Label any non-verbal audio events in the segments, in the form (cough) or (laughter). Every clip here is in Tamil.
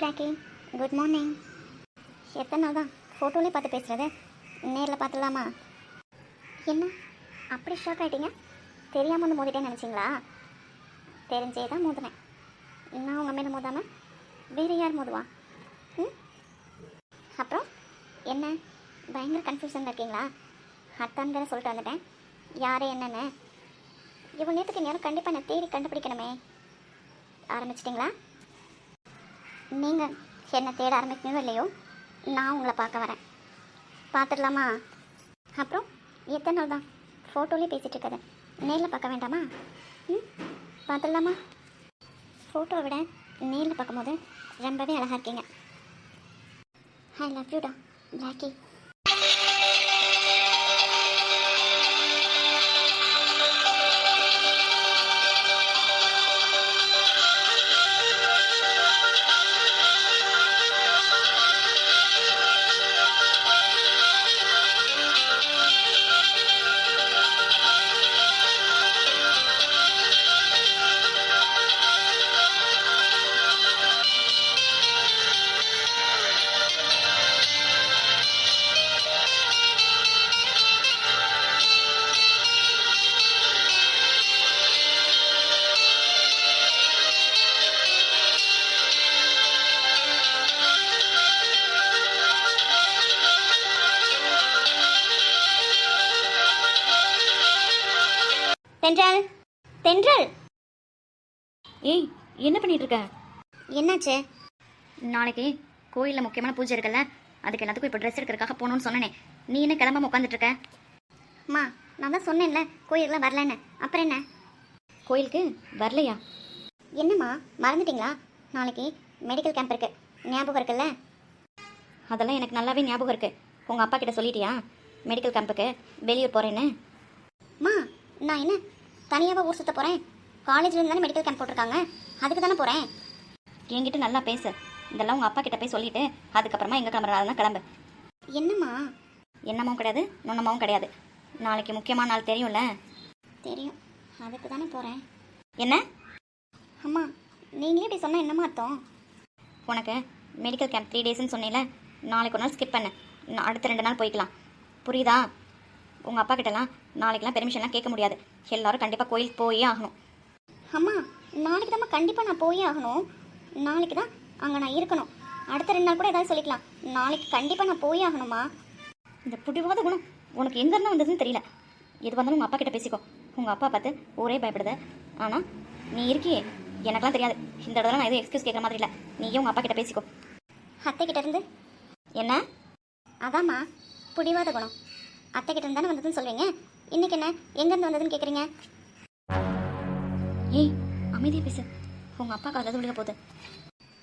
பிளாக்கி குட் மார்னிங் எத்தனை நாள் தான் ஃபோட்டோலே பார்த்து பேசுகிறது நேரில் பார்த்துடலாமா? என்ன? அப்படி ஷாக் ஆகிட்டீங்க தெரியாமல் வந்து மோதிட்டேன்னு நினச்சிங்களா? தெரிஞ்சே தான் மோதினேன். நான் உங்கள் மேலே மோதாமல் வேறு யார் மோதுவா? ம்? அப்புறம்? என்ன? பயங்கர கன்ஃபியூஷனில் இருக்கீங்களா? அத்தான் தானே சொல்லிட்டு வந்துட்டேன். யார் என்னென்ன? இவ்வளோ நேரத்துக்கு நேரம் கண்டிப்பாக நான் தேடி கண்டுபிடிக்கணுமே. ஆரம்பிச்சிட்டிங்களா? நீங்கள் என்னை தேட ஆரம்பிக்கணும் இல்லையோ நான் உங்களை பார்க்க வரேன். பார்த்துடலாமா? அப்புறம் எத்தனை நாள் தான் ஃபோட்டோலேயே பேசிகிட்டு இருக்கது நேரில் பார்க்க வேண்டாமா? ம்? பார்த்துடலாமா? ஃபோட்டோவை விட நேரில் பார்க்கும்போது ரொம்பவே அழகாக இருக்கீங்க. ஐ லவ் யூடா பிளாக்கி தென்றல். ஏய் என்ன பண்ணிட்டு இருக்க என்னாச்சு? நாளைக்கு கோயிலில் முக்கியமான பூஜை இருக்குல்ல அதுக்கு எல்லாத்துக்கும் இப்போ ட்ரெஸ் எடுக்கிறதுக்காக போகணும்னு சொன்னனே. நீ என்ன கிளம்பாம உட்காந்துட்டு இருக்க அம்மா நான் தான் சொன்னேன்ல கோயிலுக்குலாம் வரலன்னு. அப்புறம் என்ன? கோயிலுக்கு வரலையா? என்னம்மா மறந்துட்டீங்களா? நாளைக்கு மெடிக்கல் கேம்ப் இருக்கு. ஞாபகம் இருக்குல்ல? அதெல்லாம் எனக்கு நல்லாவே ஞாபகம் இருக்கு. உங்கள் அப்பா கிட்ட சொல்லிட்டியா? மெடிக்கல் கேம்புக்கு வெளியூர் போகிறேன்னு அம்மா நான் என்ன தனியாகவா ஊர் சுத்த போகிறேன் காலேஜ்ல தானே மெடிக்கல் கேம்ப் போட்டிருக்காங்க. அதுக்கு தானே போகிறேன் என்கிட்ட நல்லா பேசு. இதெல்லாம் உங்கள் அப்பா கிட்ட போய் சொல்லிட்டு அதுக்கப்புறமா எங்கே கிளம்புறதா கிளம்பு. என்னம்மா? என்னமாவும் கிடையாது நொன்னமாவும் கிடையாது. நாளைக்கு முக்கியமான நாள் தெரியும்ல? தெரியும். அதுக்கு தானே போகிறேன் என்ன? அம்மா நீங்களே இப்படி சொன்னால் என்னம்மா அர்த்தம்? உனக்கு மெடிக்கல் கேம்ப் த்ரீ டேஸ்னு சொன்னீல நாளைக்கு ஒரு நாள் ஸ்கிப் பண்ணு. நான் அடுத்த ரெண்டு நாள் போய்க்கலாம். புரியுதா? உங்கள் அப்பா கிட்டலாம் நாளைக்கெலாம் பெர்மிஷன்லாம் கேட்க முடியாது. எல்லாரும் கண்டிப்பாக கோயிலுக்கு போயே ஆகணும். அம்மா நாளைக்கு தாம்மா கண்டிப்பாக நான் போயே ஆகணும். நாளைக்கு தான் அங்கே நான் இருக்கணும். அடுத்த ரெண்டு நாள் கூட ஏதாவது சொல்லிக்கலாம். நாளைக்கு கண்டிப்பாக நான் போயே ஆகணுமா இந்த புடிவாத குணம் உனக்கு எங்கேருந்து வந்ததுன்னு தெரியல. எது வந்தாலும் உங்கள் அப்பா கிட்ட பேசிக்கோ. உங்கள் அப்பா பார்த்து ஊரே பயப்படுது. ஆனால் நீ இருக்கியே. எனக்கெல்லாம் தெரியாது. இந்த இடத்துல நான் எதுவும் எக்ஸ்கியூஸ் கேட்குற மாதிரி இல்லை. நீயும் உங்கள் அப்பா கிட்ட பேசிக்கோ. அத்தை கிட்ட இருந்து? என்ன? அதாம்மா புடிவாத குணம். அத்தை கிட்ட இருந்து தானே வந்ததுன்னு சொல்வீங்க இன்னைக்கு என்ன? எங்கேருந்து வந்ததுன்னு கேட்குறீங்க ஏய் அமைதியாக பேசு. உங்கள் அப்பா காலையில் விழுக போகுது.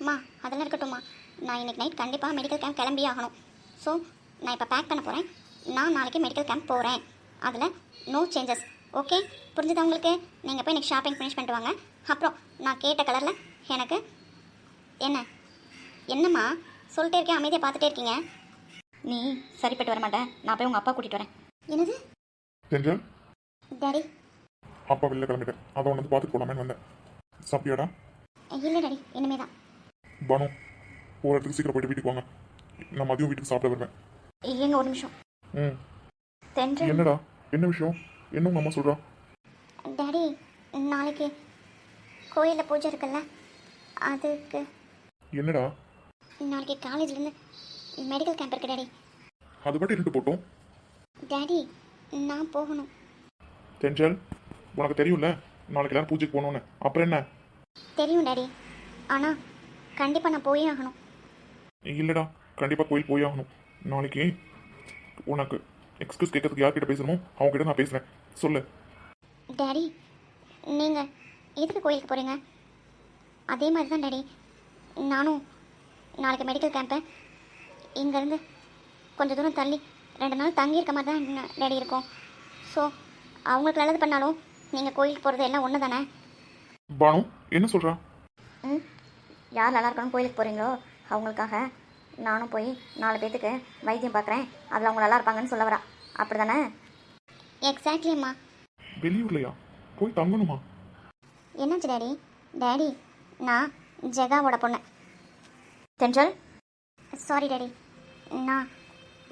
அம்மா அதெல்லாம் இருக்கட்டும்மா. நான் இன்னைக்கு நைட் கண்டிப்பாக மெடிக்கல் கேம்ப் கிளம்பி ஆகணும். ஸோ நான் இப்போ பேக் பண்ண போகிறேன் நான் நாளைக்கு மெடிக்கல் கேம்ப் போகிறேன் அதில் நோ சேஞ்சஸ் ஓகே புரிஞ்சுதா உங்களுக்கு? நீங்கள் போய் இன்றைக்கி ஷாப்பிங் ஃபினிஷ் பண்ணிட்டு வாங்க. அப்புறம் நான் கேட்ட கலரில் எனக்கு என்ன? என்னம்மா? சொல்லிட்டே இருக்கேன் அமைதியாக பார்த்துட்டே இருக்கீங்க. நீ சரிப்பட்டு வர மாட்டேன் நான் போய் உங்கள் அப்பா கூட்டிகிட்டு வரேன். என்னது? தென்றல் டாடி அப்பா வெளில கிளம்பிட்டேன் அதை வந்து பார்த்துட்டு போலாமேன்னு வந்தேன். சாப்பிட்டியாடா? இல்லை டாடி இனிமே தான் பானு போகிற இடத்துக்கு சீக்கிரம் போயிட்டு வீட்டுக்கு வாங்க. நான் மதியம் வீட்டுக்கு சாப்பிட வருவேன். ஏங்க ஒரு நிமிஷம். ம். தென்றல். என்னடா? என்ன விஷயம்? என்ன உங்க அம்மா சொல்றா? டாடி நாளைக்கு கோயிலில் பூஜை இருக்குல்ல? அதுக்கு. என்னடா? நாளைக்கு காலேஜ்லேருந்து மெடிக்கல் கேம்ப் இருக்கு டாடி அது பாட்டு இருந்துட்டு போட்டோம் டாடி நான் போகணும். தென்றல் உனக்கு தெரியும்ல நாளைக்கு எல்லாரும் பூஜைக்கு போகணும்னு. அப்புறம் என்ன? தெரியும் டாடி. ஆனால் கண்டிப்பாக நான் போயே ஆகணும். இல்லைடா கண்டிப்பாக கோயில் போய் ஆகணும். நாளைக்கு உனக்கு எக்ஸ்கியூஸ் கேட்கறதுக்கு யார்கிட்ட பேசணுமோ அவங்ககிட்ட நான் பேசுகிறேன் சொல்லு. டாடி நீங்கள் எதுக்கு கோயிலுக்கு போகிறீங்க அதே மாதிரி தான் டாடி. நானும் நாளைக்கு மெடிக்கல் கேம்ப்பு இங்கேருந்து கொஞ்சம் தூரம் தள்ளி ரெண்டு நாள் தங்கியிருக்க மாதிரி தான் டாடி இருக்கும். ஸோ அவங்களுக்கு நல்லது பண்ணாலும் நீங்கள் கோயிலுக்கு போகிறது எல்லாம் ஒன்று தானே பானு என்ன சொல்றா? ம்? யார் நல்லா இருக்கணும் கோயிலுக்கு போகிறீங்களோ அவங்களுக்காக நானும் போய் நாலு பேர்த்துக்கு வைத்தியம் பார்க்குறேன் அதில் அவங்க நல்லா இருப்பாங்கன்னு சொல்ல வரா. அப்படி தானே எக்ஸாக்ட்லி அம்மா வெளியூர்லையா? போய் தங்கணுமா? என்னாச்சு டாடி? டாடி நான் ஜெகாவோட பொண்ணு. தென்றல்? Sorry daddy. நான்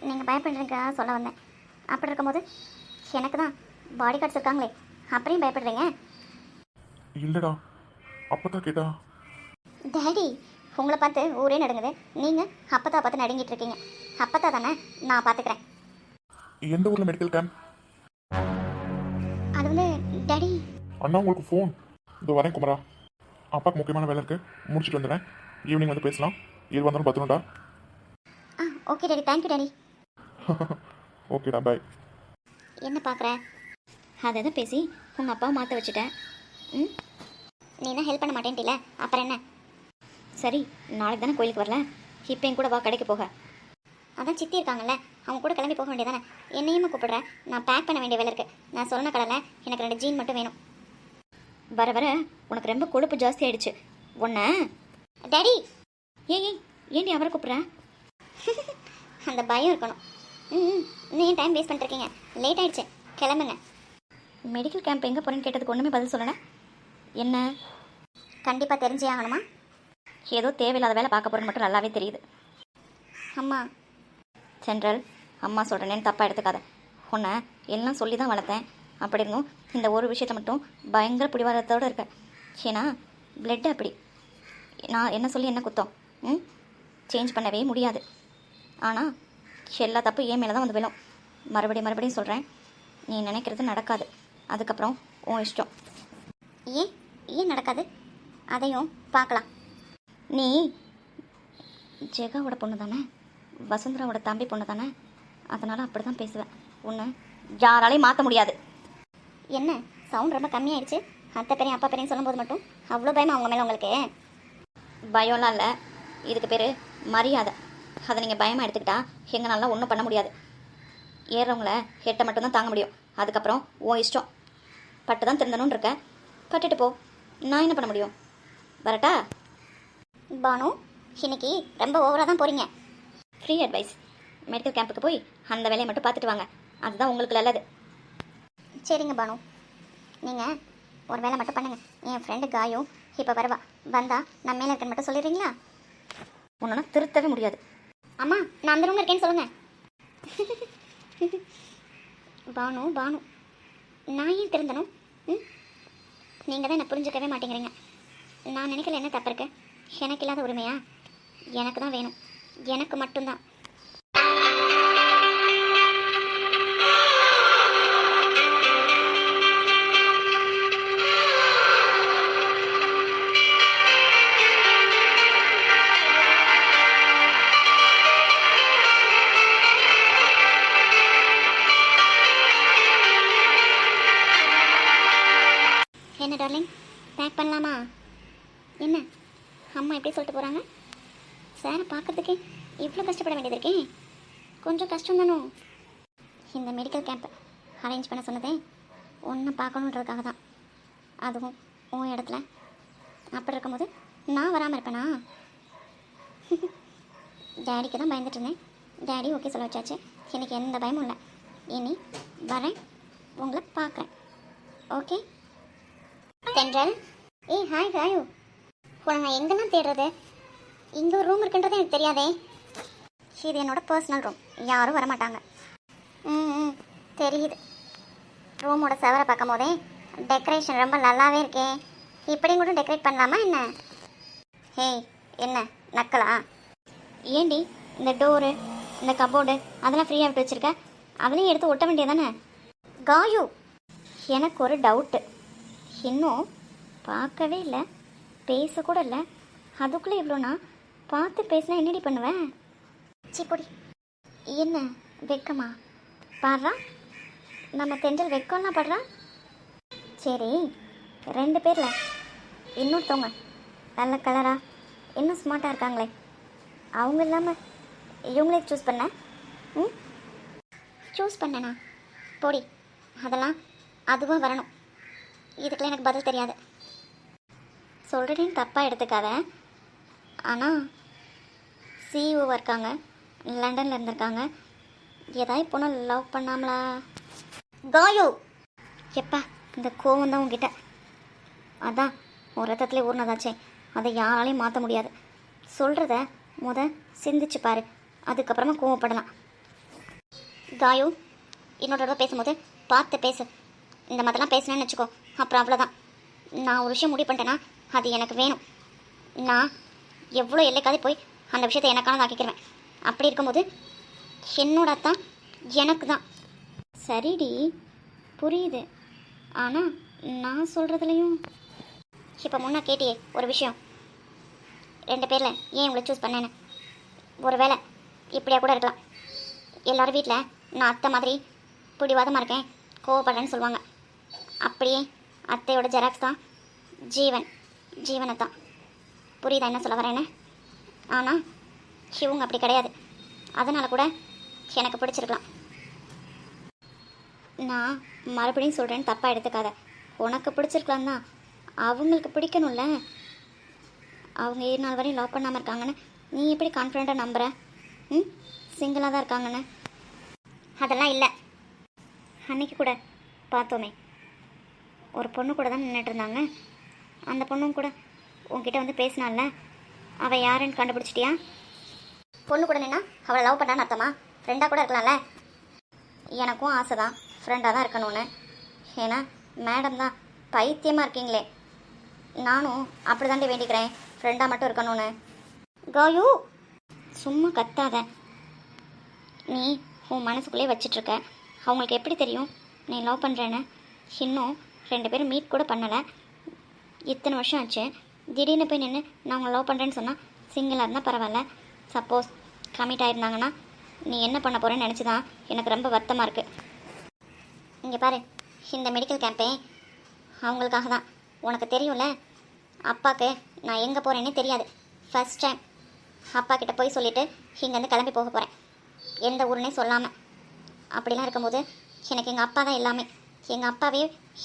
நீங்கள் பயப்படுறீங்க சொல்ல வந்தேன். அப்படி இருக்கும்போது எனக்கு தான் பாடி கார்ட்ஸ் இருக்காங்களே அப்படியும் பயப்படுறீங்க? இல்லடா அப்பதான் கேட்டா. டாடி உங்களை பார்த்து ஊரே நடுங்குது. நீங்கள் அப்பத்தா பார்த்து நடுங்கிட்டு இருக்கீங்க. அப்பத்தா தானே நான் பார்த்துக்கிறேன். எந்த ஊர்ல மெடிக்கல் கேம்ப் அது வந்து டாடி அண்ணா உங்களுக்கு ஃபோன் இதோ வரேன் குமரா. அப்பாவுக்கு முக்கியமான வேலை இருக்கு. முடிச்சுட்டு வந்துடுறேன். ஈவினிங் வந்து பேசலாம். எது வந்தாலும் பத்திரம்டா. ஆ okay daddy thank you daddy (laughs) ஓகேடா பாய் என்ன பார்க்குற? அதை எதை பேசி உங்கள் அப்பாவை மாற்ற வச்சுட்டேன் ம்? நீ தான் ஹெல்ப் பண்ண மாட்டேன்ட்டில அப்புறம் என்ன? சரி நாளைக்கு தானே கோயிலுக்கு வரல? இப்போ என் கூட வா கடைக்கு போக. அதான் சித்தி இருக்காங்கல்ல அவங்க கூட கிளம்பி போக வேண்டியதானே என்னையுமா கூப்பிடுறேன் நான் பேக் பண்ண வேண்டிய வேலை இருக்குது நான் சொன்ன கடையில் எனக்கு ரெண்டு ஜீன் மட்டும் வேணும். வர வர உனக்கு ரொம்ப கொழுப்பு ஜாஸ்தி ஆயிடுச்சு. உன்னை டாடி ஏய் ஏய் ஏண்டி அவரை கூப்பிட்ற? (laughs) அந்த பயம் இருக்கணும். ம் ஏன் டைம் வேஸ்ட் பண்ணிருக்கீங்க லேட் ஆயிடுச்சு. கிளம்புங்க. மெடிக்கல் கேம்ப் எங்கே போகிறேன்னு கேட்டதுக்கு ஒன்றுமே பதில் சொல்லலை. என்ன? கண்டிப்பாக தெரிஞ்சே ஆகணுமா? ஏதோ தேவையில்லாத வேலை பார்க்க போகிறேன்னு மட்டும் நல்லாவே தெரியுது. அம்மா. சென்ட்ரல் அம்மா சொல்கிறேனேன்னு தப்பாக எடுத்துக்காத. உன்னை எல்லாம் சொல்லி தான் வளர்த்தேன். அப்படி இருந்தும் இந்த ஒரு விஷயத்தை மட்டும் பயங்கர பிடிவாதத்தோடு இருக்க. ஏன்னா பிளட் அப்படி. நான் என்ன சொல்லி என்ன குத்தம்? ம்? சேஞ்ச் பண்ணவே முடியாது. ஆனால் எல்லா தப்பு ஏன் மேலே தான் வந்து விழும். மறுபடியும் மறுபடியும் சொல்கிறேன் நீ நினைக்கிறது நடக்காது. அதுக்கப்புறம் உன் இஷ்டம். ஏன்? ஏன் நடக்காது? அதையும் பார்க்கலாம். நீ ஜெகாவோட பொண்ணு தானே? வசுந்தராவோட தம்பி பொண்ணு தானே? அதனால் அப்படி தான் பேசுவேன். உன்னை யாராலையும் மாற்ற முடியாது. என்ன? சவுண்ட் ரொம்ப கம்மியாயிடுச்சு. அத்தை பெரிய அப்பா பெரியன்னு சொல்லும்போது மட்டும் அவ்வளோ பயமா அவங்க மேலே உங்களுக்கு? பயம்லாம் இல்லை. இதுக்கு பேர் மரியாதை. அதை நீங்கள் பயமாக எடுத்துக்கிட்டா எங்களால ஒன்றும் பண்ண முடியாது. ஏறுறவங்கள ஹெட்டை மட்டும்தான் தாங்க முடியும். அதுக்கப்புறம் உன் இஷ்டம். பட்டு தான் திருந்தணும்னு இருக்க. பட்டுட்டு போ. நான் என்ன பண்ண முடியும்? வரட்டா? பானு இன்னைக்கு ரொம்ப ஓவராக தான் போகிறீங்க ஃப்ரீ அட்வைஸ் மெடிக்கல் கேம்புக்கு போய் அந்த வேலையை மட்டும் பார்த்துட்டு வாங்க. அதுதான் உங்களுக்கு நல்லது. சரிங்க பானு. நீங்கள் ஒரு வேலை மட்டும் பண்ணுங்கள் என் ஃப்ரெண்டு காயும் இப்போ வருவா. வந்தா நான் மேலே இருக்கேன்னு மட்டும் சொல்லிடுறீங்களா? உன்னை திருத்தவே முடியாது. அம்மா நான் அந்த ரூமில் இருக்கேன்னு சொல்லுங்கள் பானு பானு. நான் ஏன் திருந்தணும்? ம்? நீங்கள் தான் என்ன புரிஞ்சுக்கவே மாட்டேங்கிறீங்க. நான் நினைக்கல என்ன தப்பு இருக்கு? எனக்கு இல்லாத உரிமையா? எனக்கு தான் வேணும். எனக்கு மட்டும்தான். டார்லிங். பேக் பண்ணலாமா? என்ன? அம்மா எப்படி சொல்லிட்டு போகிறாங்க சாரை பார்க்கறதுக்கே இவ்வளோ கஷ்டப்பட வேண்டியது கொஞ்சம் கஷ்டம் தானோ? இந்த மெடிக்கல் கேம்ப் அரேஞ்ச் பண்ண சொன்னதே ஒன்று பார்க்கணுன்றதுக்காக தான். அதுவும் உன் இடத்துல. அப்படி இருக்கும்போது நான் வராமல் இருப்பேனா? (laughs) டேடிக்கு தான் பயந்துட்டு இருந்தேன். டேடி ஓகே சொல்ல வச்சாச்சு. எனக்கு எந்த பயமும் இல்லை. இனி வரேன். உங்களை பார்க்குறேன். ஓகே தென்றல்? ஏய் ஹாய் ராயு உன்னை நான் எங்கெல்லாம் தேடுறது? இங்கே ஒரு ரூம் இருக்குன்றது எனக்கு தெரியாதே. இது என்னோட பர்சனல் ரூம் யாரும் வரமாட்டாங்க. ம் ம் தெரியுது. ரூமோட செவரை பார்க்கும் போதே டெக்கரேஷன் ரொம்ப நல்லாவே இருக்கே. இப்படியும் கூட டெக்கரேட் பண்ணலாமா என்ன? ஹேய் என்ன? நக்கலா? ஏண்டி இந்த டோரு இந்த கபோர்டு அதெல்லாம் ஃப்ரீயாக விட்டு வச்சுருக்க? அதெல்லாம் எடுத்து ஒட்ட வேண்டியதானே காயு! எனக்கு ஒரு டவுட்டு இன்னும் பார்க்கவே இல்லை. பேசக்கூட இல்லை. அதுக்குள்ளே இவ்வளோனா? பார்த்து பேசினா என்னடி பண்ணுவேன் சிப்பொடி என்ன? வெக்கமா? பாடுறா? நம்ம தென்றல் வெக்கம்லாம் படுறா? சரி ரெண்டு பேரில். இன்னொருத்தவங்க. நல்ல கலரா இன்னும் ஸ்மார்ட்டாக இருக்காங்களே. அவங்க இல்லாமல் இவங்களே சூஸ் பண்ண? ம்? சூஸ் பண்ணனா? போடி அதெல்லாம் அதுவாக வரணும். இதுக்கெல்லாம் எனக்கு பதில் தெரியாது. சொல்கிறேன்னு தப்பாக எடுத்துக்காத. ஆனால் சிஇஓவாக இருக்காங்க. லண்டனில் இருந்திருக்காங்க. ஏதாவது பொண்ணு லவ் பண்ணாமலா? காயோ! எப்பா இந்த கோவம் தான் உங்ககிட்ட அதான் ஒரு ரத்தத்தில் ஊர்னதாச்சே. அதை யாராலையும் மாற்ற முடியாது. சொல்கிறத முத சிந்திச்சு பாரு. அதுக்கப்புறமா கோவப்படலாம். காயோ இன்னொரு தடவை பேசும்போது பார்த்து பேசு. இந்த மாதிரிலாம் பேசுனேன்னு வச்சுக்கோ. அப்புறம் அவ்வளோதான் நான் ஒரு விஷயம் முடிவு பண்ணிட்டேன்னா அது எனக்கு வேணும். நான் எவ்வளோ எல்லைக்காவது போய் அந்த விஷயத்தை எனக்கானது ஆக்கிக்கிறேன் அப்படி இருக்கும்போது என்னோட தான் எனக்கு தான் சரிடி புரியுது. ஆனால் நான் சொல்கிறதுலையும் இப்போ முன்னே கேட்டியே ஒரு விஷயம். ரெண்டு பேரில் ஏன் இவங்களை சூஸ் பண்ணேன்னு? ஒரு வேளை இப்படியா கூட இருக்கலாம். எல்லோரும் வீட்டில் நான் அத்தை மாதிரி பிடிவாதமாக இருக்கேன் கோவப்படுறேன்னு சொல்லுவாங்க. அப்படியே அத்தையோட ஜெராக்ஸ் தான். ஜீவன் ஜீவனை தான் புரியுதா என்ன சொல்ல வரேன்னு? ஆனால் இவங்க அப்படி கிடையாது. அதனால் கூட எனக்கு பிடிச்சிருக்கலாம். நான் மறுபடியும் சொல்கிறேன்னு தப்பாக எடுத்துக்காத. உனக்கு பிடிச்சிருக்கலாம் தான் அவங்களுக்கு பிடிக்கணும்ல. அவங்க ஏழு நாள் வரையும் லவ் பண்ணாமல் இருக்காங்கன்னு நீ எப்படி கான்ஃபிடண்ட்டாக நம்புற? ம்? சிங்கிளாக தான் இருக்காங்கன்னு. அதெல்லாம் இல்லை. அன்னைக்கு கூட பார்த்தோமே. ஒரு பொண்ணு கூட தான் நின்றுட்டு இருந்தாங்க. அந்த பொண்ணும் கூட உன்கிட்ட வந்து பேசினால அவள் யாருன்னு கண்டுபிடிச்சிட்டியா? பொண்ணு கூட நின்னா அவளை லவ் பண்ணான்னு அர்த்தமா? ஃப்ரெண்டாக கூட இருக்கலாம்ல? எனக்கும் ஆசை தான் ஃப்ரெண்டாக தான் இருக்கணும்னு. ஏன்னா மேடம் தான் பைத்தியமாக இருக்கீங்களே. நானும் அப்படி தாண்டி வேண்டிக்கிறேன் ஃப்ரெண்டாக மட்டும் இருக்கணும்னு. காயு சும்மா கத்தாத. நீ உன் மனசுக்குள்ளே வச்சிட்ருக்க அவங்களுக்கு எப்படி தெரியும்? நீ லவ் பண்ணுறேன்னு இன்னும் ரெண்டு பேரும் மீட் கூட பண்ணலை. இத்தனை வருஷம் ஆச்சு. திடீர்னு போய் நின்று நான் உங்களை லவ் பண்ணுறேன்னு சொன்னால் சிங்கிளாக இருந்தால் பரவாயில்ல. சப்போஸ் கமிட் ஆயிருந்தாங்கன்னா நீ என்ன பண்ண போகிறேன்னு நினச்சி தான் எனக்கு ரொம்ப வருத்தமாக இருக்குது இங்கே பாரு இந்த மெடிக்கல் கேம்பே அவங்களுக்காக தான். உனக்கு தெரியும்ல அப்பாவுக்கு நான் எங்கே போகிறேன்னே தெரியாது. ஃபர்ஸ்ட் டைம் அப்பா கிட்ட போய் சொல்லிவிட்டு இங்கேருந்து கிளம்பி போக போகிறேன் எந்த ஊருனே சொல்லாமல் அப்படிலாம் இருக்கும்போது எனக்கு எங்கள் அப்பா தான் எல்லாமே. எங்கள் அப்பாவே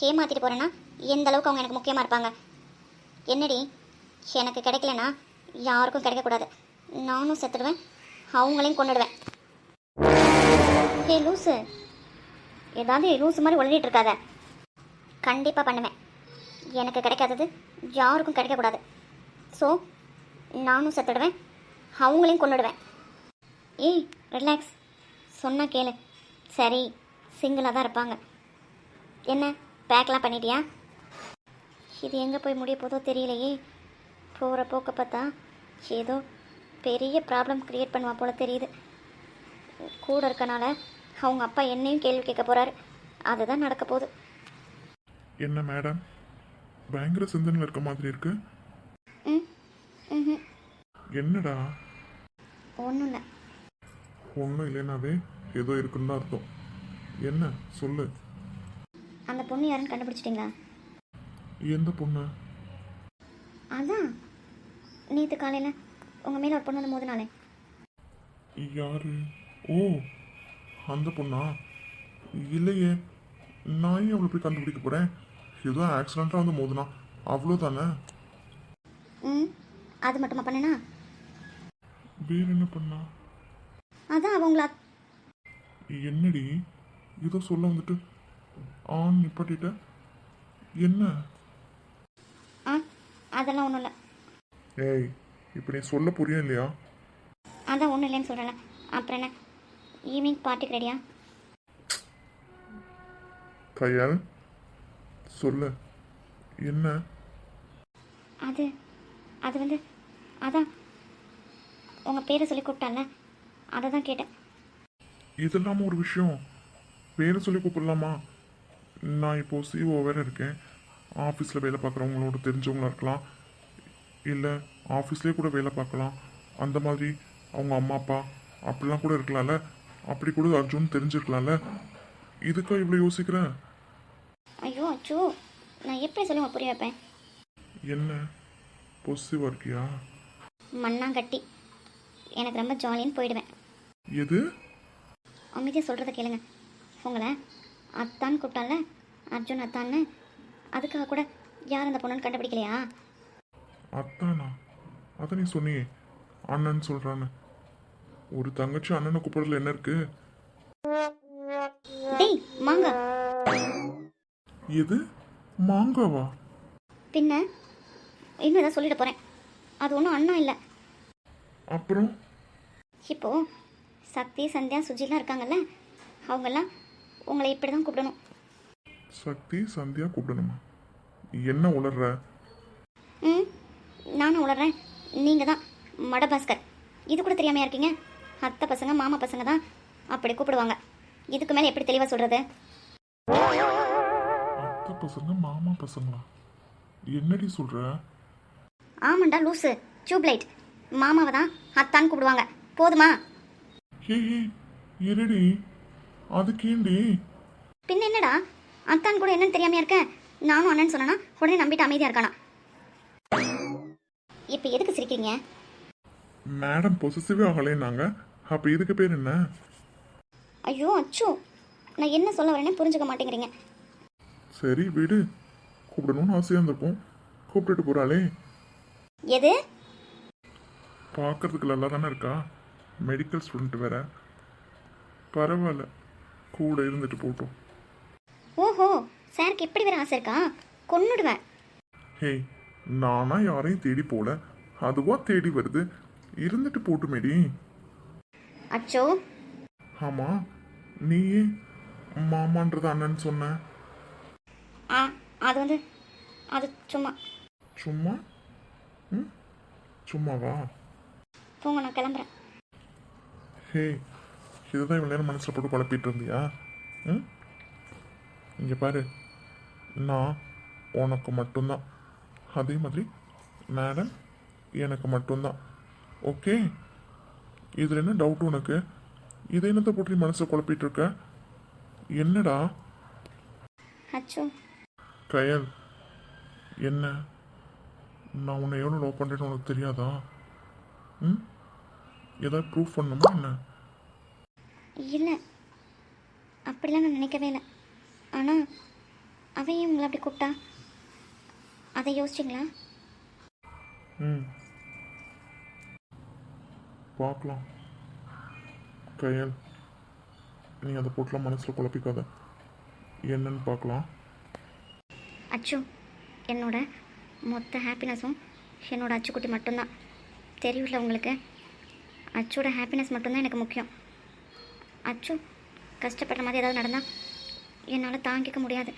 ஏமாற்றிட்டு போகிறேன்னா எந்த அளவுக்கு அவங்க எனக்கு முக்கியமாக இருப்பாங்க? என்னடி? எனக்கு கிடைக்கலனா யாருக்கும் கிடைக்கக்கூடாது. நானும் செத்துடுவேன் அவங்களையும் கொண்டுடுவேன் ஏ லூஸு ஏதாவது லூஸ் மாதிரி உளறிட்டு இருக்காத. கண்டிப்பாக பண்ணுவேன். எனக்கு கிடைக்காதது யாருக்கும் கிடைக்கக்கூடாது. ஸோ நானும் செத்துடுவேன் அவங்களையும் கொண்டுடுவேன் ஏய் ரிலாக்ஸ் சொன்னால் கேளு. சரி சிங்கிளாக தான் இருப்பாங்க. என்ன பேக்லாம் பண்ணிட்டியா? இது எங்கே போய் முடிய போதோ தெரியலையே. போகிற போக்க பார்த்தா ஏதோ பெரிய ப்ராப்ளம் க்ரியேட் பண்ணுவா போல தெரியுது. கூட இருக்கனால அவங்க அப்பா என்னையும் கேள்வி கேட்க போகிறாரு அதுதான் நடக்க போகுது. என்ன மேடம் பயங்கர சிந்தனையில் இருக்க மாதிரி இருக்கு. ம் ம் என்னடா? ஒன்றும் இல்லை. ஒன்றும் இல்லைனாவே ஏதோ இருக்குன்னு தான் அர்த்தம். என்ன? சொல்லு. அந்த பொண்ணு யாருன்னு கண்டுபிடிச்சிட்டிங்களா? எந்த பொண்ணு? அதான். நேற்று காலையில் உங்கள் மேலே ஒரு பொண்ணு வந்து மோதினாலே. யாரு? ஓ அந்த பொண்ணா? இல்லையே நான் ஏன் அவளை போய் கண்டுபிடிக்க போகிறேன் ஏதோ ஆக்சிடெண்ட்டாக வந்து மோதுனா. அவ்வளோதானே ம் அது மட்டுமா பண்ணனா? வேற என்ன பண்ணா? அதான் அவங்கள என்னடி? ஏதோ சொல்ல வந்துட்டு. ஆன் நிப்பாட்டிட்ட? என்ன? ஆ அதெல்லாம் ஒன்றும் இல்லை. ஏய் இப்போ நீ சொல்ல புரியும் இல்லையா? அதான் ஒன்றும் இல்லைன்னு சொல்கிறேன் அப்புறம் என்ன? ஈவினிங் பார்ட்டிக்கு ரெடியா கையால் சொல்லு. என்ன? அது அது வந்து அதான் உங்கள் பேரை சொல்லி கூப்பிட்டால அதை தான் கேட்டேன். இதெல்லாம ஒரு விஷயம். பேரை சொல்லி கூப்பிடலாமா? நான் இப்போ சிஓ வேற இருக்கேன் ஆஃபீஸில் வேலை பார்க்குறவங்களோட தெரிஞ்சவங்களா இருக்கலாம். இல்லை ஆஃபீஸ்லேயே கூட வேலை பார்க்கலாம். அந்த மாதிரி அவங்க அம்மா அப்பா அப்படிலாம் கூட இருக்கலாம்ல. அப்படி கூட அர்ஜுன் தெரிஞ்சிருக்கலாம்ல. இதுக்கா இவ்வளோ யோசிக்கிறேன் ஐயோ அச்சோ. நான் எப்படி சொல்லி உங்க புரிய வைப்பேன்? என்ன? பொசிட்டிவாக இருக்கியா? மண்ணாங்கட்டி. எனக்கு ரொம்ப ஜாலின்னு போயிடுவேன். எது? அமைதியாக சொல்கிறத கேளுங்க. உங்களை அத்தான் கூப்பிட்டால அர்ஜுன் அத்தான்னு அதுக்காக கூட யார் அந்த பொண்ணுன்னு கண்டுபிடிக்கலையா? அத்தானா அதை நீ சொன்னியே. அண்ணன் சொல்கிறான்னு ஒரு தங்கச்சி அண்ணனை கூப்பிடுறதுல என்ன இருக்கு? டேய் மாங்க. எது? மாங்காவா? பின்ன இன்னும் ஏதாவது சொல்லிட போகிறேன் அது ஒன்றும் அண்ணா இல்லை. அப்புறம்? இப்போ சக்தி சந்தியா சுஜிலாம் இருக்காங்கல்ல? அவங்கெல்லாம் உங்களை இப்படி தான் கூப்பிடணும். சக்தி சந்தியா கூப்பிடணுமா? என்ன உளர்ற? ம் நானும் உளறேன் நீங்கள் தான் மடபாஸ்கர். இது கூட தெரியாமையா இருக்கீங்க? அத்தை பசங்க மாமா பசங்க தான் அப்படி கூப்பிடுவாங்க. இதுக்கு மேலே எப்படி தெளிவாக சொல்கிறது அத்தை பசங்க மாமா பசங்களா? என்னடி சொல்ற? ஆமாண்டா லூஸு டியூப்லைட். மாமாவை தான் அத்தான்னு கூப்பிடுவாங்க. போதுமா? ஹே ஹே இருடி அதுக்கேண்டி பின்ன என்னடா? அத்தான் கூட என்னன்னு தெரியாமையா இருக்க? நானும் அண்ணன் சொன்னேன்னா உடனே நம்பிட்டு அமைதியாக இருக்கானா? இப்போ எதுக்கு சிரிக்கிறீங்க? மேடம் பொசிசிவே ஆகலைன்னாங்க. அப்ப இதுக்கு பேர் என்ன? ஐயோ அச்சோ. நான் என்ன சொல்ல வரேனே புரிஞ்சுக்க மாட்டேங்கிறீங்க. சரி விடு. கூப்பிடணும்னு ஆசையா இருந்திருக்கும் கூப்பிட்டுட்டு போறாளே. எது? பார்க்கறதுக்கு நல்லா தானே இருக்கா? மெடிக்கல் ஸ்டூடெண்ட் வேற. பரவாயில்ல. கூட இருந்துட்டு போட்டோம் ஓஹோ சாருக்கு எப்படி வேற ஆசை இருக்கா? கொன்னுடுவேன். ஹே நானா யாரையும் தேடி போல. அதுவா தேடி வருது. இருந்துட்டு போட்டுமேடி. அச்சோ. ஆமா நீயே மாமான்றது அண்ணன் சொன்ன. ஆ அது வந்து அது சும்மா. சும்மா? ம் சும்மாவா? போங்க நான் கிளம்புறேன். ஹே இதுதான் இவ்வளோ நேரம் மனசில் போட்டு குழப்பிட்டு இருந்தியா? ம்? இங்கே பாரு. நான் உனக்கு மட்டும்தான். அதே மாதிரி மேடம் எனக்கு மட்டும்தான். ஓகே இதில் என்ன டவுட் உனக்கு? இதை என்னத்தை போட்டு மனசில் குழப்பிட்டு இருக்க? என்னடா? அச்சோ. கயல் என்ன? நான் உன்னை எவ்வளோ லவ் பண்ணுறேன்னு உனக்கு தெரியாதா? ம்? ஏதாவது ப்ரூஃப் பண்ணணுமா என்ன? இல்லை. அப்படிலாம் நான் நினைக்கவே இல்லை. ஆனால் அவன் ஏன் உங்களை அப்படி கூப்பிட்டா? அதை யோசிச்சிங்களா? ம். பார்க்கலாம். கயல் நீ அதை போட்டுலாம் மனசில் குழப்பிக்காத. என்னன்னு பார்க்கலாம். அச்சு என்னோட மொத்த ஹாப்பினஸும் என்னோட அச்சுக்குட்டி மட்டும்தான். தெரியும்ல உங்களுக்கு? அச்சோட ஹாப்பினஸ் மட்டும்தான் எனக்கு முக்கியம். அச்சு கஷ்டப்படுற மாதிரி ஏதாவது நடந்தால் என்னால் தாங்கிக்க முடியாது.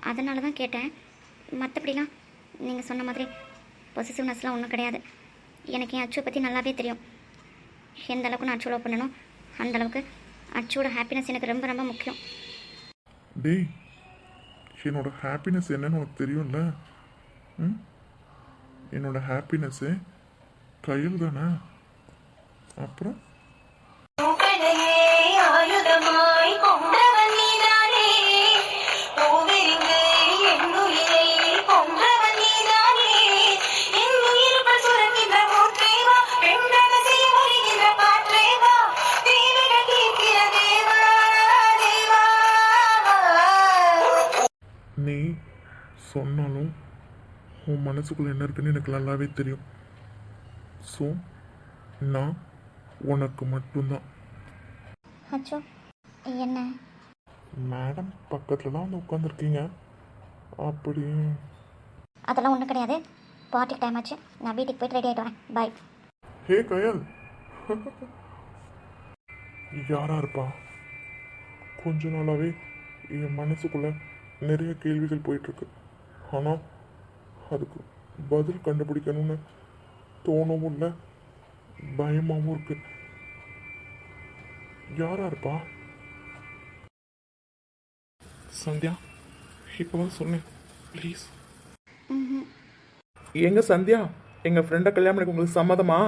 அதனால தான் கேட்டேன். மற்றபடிலாம் நீங்கள் சொன்ன மாதிரி பொசிசிவ்னஸ்லாம் ஒன்றும் கிடையாது. எனக்கு என் அச்சுவை பற்றி நல்லாவே தெரியும். எந்த அளவுக்கு நான் அச்சுவலோ பண்ணணும் அந்த அளவுக்கு அச்சோட ஹாப்பினஸ் எனக்கு ரொம்ப ரொம்ப முக்கியம். டேய் என்னோட ஹாப்பினஸ் என்னன்னு உனக்கு தெரியும்ல? ம்? என்னோட ஹாப்பினஸ்ஸு கையில் தானே அப்புறம்? உன் மனசுக்குள்ள என்ன இருக்குன்னு எனக்கு நல்லாவே தெரியும். ஸோ நான் உனக்கு மட்டும்தான். அச்சோ என்ன? மேடம் பக்கத்தில் தான் வந்து உட்காந்துருக்கீங்க அப்படி. அதெல்லாம் ஒன்றும் கிடையாது. பார்ட்டிக்கு டைம் ஆச்சு. நான் வீட்டுக்கு போயிட்டு ரெடி ஆகிட்டு வரேன். பாய் ஹே கயல் யாரா இருப்பா? கொஞ்ச நாளாவே என் மனசுக்குள்ள நிறைய கேள்விகள் போயிட்டுருக்கு ஆனால் அதுக்கு பதில் கண்டுபிடிக்கணும்னு தோணவும் இல்லை. பயமாகவும் இருக்கு. யாரா இருப்பா? சந்தியா இப்போ சொன்னேன் ப்ளீஸ் எங்க சந்தியா எங்க ஃப்ரெண்டை கல்யாணம் உங்களுக்கு சம்மதமா?